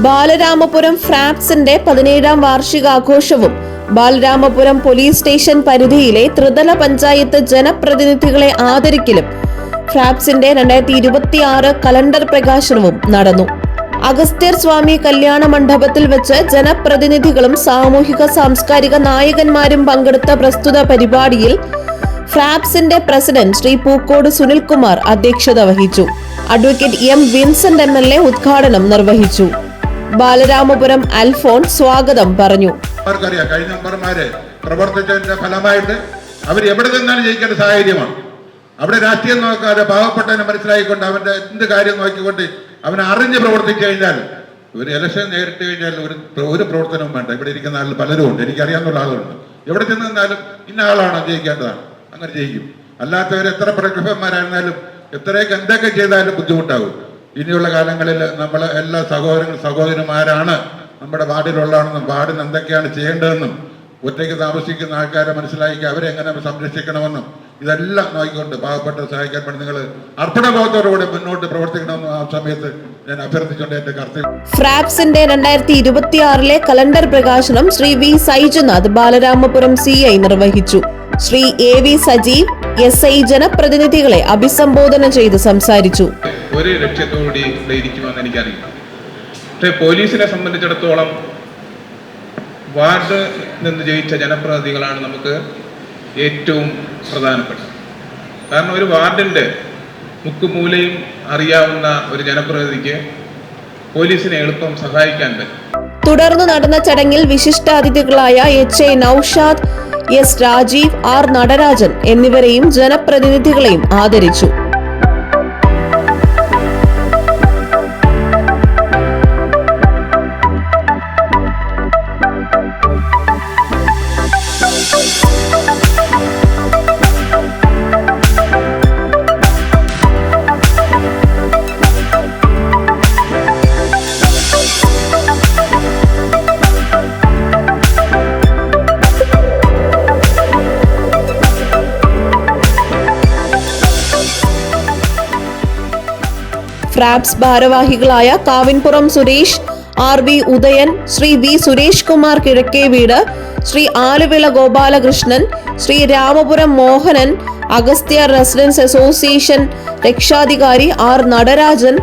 ബാലരാമപുരം ഫ്രാപ്സിന്റെ പതിനേഴാം വാർഷികാഘോഷവും Balaramapuram police station പരിധിയിലെ ത്രിതല പഞ്ചായത്ത് ജനപ്രതിനിധികളെ ആദരിക്കലും ഫ്രാപ്സിന്റെ രണ്ടായിരത്തി ഇരുപത്തി ആറ് കലണ്ടർ പ്രകാശനവും നടന്നു. അഗസ്ത്യർ സ്വാമി കല്യാണ മണ്ഡപത്തിൽ വെച്ച് ജനപ്രതിനിധികളും സാമൂഹിക സാംസ്കാരിക നായകന്മാരും പങ്കെടുത്ത പ്രസ്തുത പരിപാടിയിൽ ഫ്രാപ്സിന്റെ പ്രസിഡന്റ് ശ്രീ പൂക്കോട് സുനിൽകുമാർ അധ്യക്ഷത വഹിച്ചു. അഡ്വക്കേറ്റ് എം വിൻസെന്റ് എം ഉദ്ഘാടനം നിർവഹിച്ചു. ബാലരാമപുരം അൽഫോൺ സ്വാഗതം പറഞ്ഞു. അവർക്കറിയാം കഴിഞ്ഞ മെമ്പർമാര് പ്രവർത്തിച്ചതിന്റെ ഫലമായിട്ട് അവർ എവിടെ നിന്നാലും ജയിക്കേണ്ട സാഹചര്യമാണ്. അവിടെ രാഷ്ട്രീയം നോക്കാതെ പാവപ്പെട്ടവനെ മനസ്സിലാക്കിക്കൊണ്ട് അവന്റെ എന്ത് കാര്യം നോക്കിക്കൊണ്ട് അവനെ അറിഞ്ഞ് പ്രവർത്തിച്ചു കഴിഞ്ഞാൽ ഒരു ഇലക്ഷൻ നേരിട്ട് കഴിഞ്ഞാൽ ഒരു ഒരു പ്രവർത്തനവും വേണ്ട. ഇവിടെ ഇരിക്കുന്ന ആളിൽ പലരും ഉണ്ട്. എനിക്കറിയാവുന്ന ആളുണ്ട് എവിടെ ചെന്ന് നിന്നാലും ഇന്ന ആളാണ് ജയിക്കേണ്ടതാണ് അങ്ങനെ ജയിക്കും. അല്ലാത്തവർ എത്ര പ്രഗത്ഭന്മാരായിരുന്നാലും എത്രയൊക്കെ എന്തൊക്കെ ചെയ്താലും ബുദ്ധിമുട്ടാകും. ഇനിയുള്ള കാലങ്ങളിൽ നമ്മൾ എല്ലാ സഹോദരങ്ങൾ സഹോദരിമാരാണ് നമ്മുടെ വാർഡിലുള്ളതാണെന്നും വാർഡിന് എന്തൊക്കെയാണ് ചെയ്യേണ്ടതെന്നും ഒറ്റയ്ക്ക് താമസിക്കുന്ന ആൾക്കാരെ മനസ്സിലാക്കി അവരെ എങ്ങനെ സംരക്ഷിക്കണമെന്നും ഇതെല്ലാം നോക്കിക്കൊണ്ട് പാവപ്പെട്ട സഹായിക്കാൻ വേണ്ടി നിങ്ങൾ അർപ്പണബോധത്തോടുകൂടി മുന്നോട്ട് പ്രവർത്തിക്കണമെന്ന് ആ സമയത്ത് ഞാൻ ഫ്രാപ്സിന്റെ രണ്ടായിരത്തി ഇരുപത്തിയാറിലെ കലണ്ടർ പ്രകാശനം Shri V Saijunath Balaramapuram C I നിർവഹിച്ചു. Shri A V Sajeev S I ജനപ്രതിനിധികളെ അഭിസംബോധന ചെയ്ത് സംസാരിച്ചു. ഒരു ലക്ഷ്യത്തോടുകൂടി ഇവിടെ ഇരിക്കുമെന്ന് എനിക്കറിയില്ല. പക്ഷേ പോലീസിനെ സംബന്ധിച്ചിടത്തോളം വാർഡ് നിന്ന് ജയിച്ച ജനപ്രതിനിധികളാണ് നമുക്ക് ഏറ്റവും പ്രധാനപ്പെട്ടത്. കാരണം ഒരു വാർഡിന്റെ മുക്കുമൂലയും അറിയാവുന്ന ഒരു ജനപ്രതിനിധിക്ക് പോലീസിനെ എളുപ്പം സഹായിക്കാൻ പറ്റും. തുടർന്ന് നടന്ന ചടങ്ങിൽ വിശിഷ്ടാതിഥികളായ H A Noushad S Rajeev R Natarajan എന്നിവരെയും ജനപ്രതിനിധികളെയും ആദരിച്ചു. ഫ്രാപ്സ് ഭാരവാഹികളായ Kavinpuram Suresh R V Udayan Shri V Suresh Kumar കിഴക്കേ വീട് ശ്രീ ആലുവിള ഗോപാലകൃഷ്ണൻ ശ്രീ രാമപുരം മോഹനൻ അഗസ്ത്യ റെസിഡൻസ് അസോസിയേഷൻ രക്ഷാധികാരി R Natarajan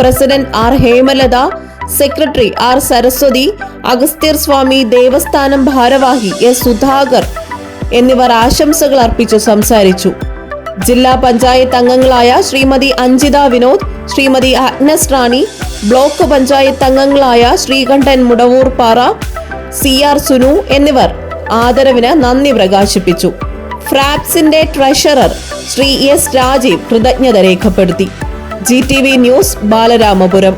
president R Hemalatha secretary R Saraswathi Agasthyar Swami ദേവസ്ഥാനം ഭാരവാഹി എസ് സുധാകർ എന്നിവർ ആശംസകൾ അർപ്പിച്ചു സംസാരിച്ചു. ജില്ലാ പഞ്ചായത്ത് അംഗങ്ങളായ ശ്രീമതി അഞ്ജിത വിനോദ് ശ്രീമതി അഗ്നസ് റാണി ബ്ലോക്ക് പഞ്ചായത്ത് അംഗങ്ങളായ ശ്രീകണ്ഠൻ മുടവൂർപ്പാറ സി ആർ സുനു എന്നിവർ ആദരവിന് നന്ദി പ്രകാശിപ്പിച്ചു. ഫ്രാപ്സിന്റെ ട്രഷറർ ശ്രീ എസ് രാജീവ് കൃതജ്ഞത രേഖപ്പെടുത്തി. G T V news Balaramapuram.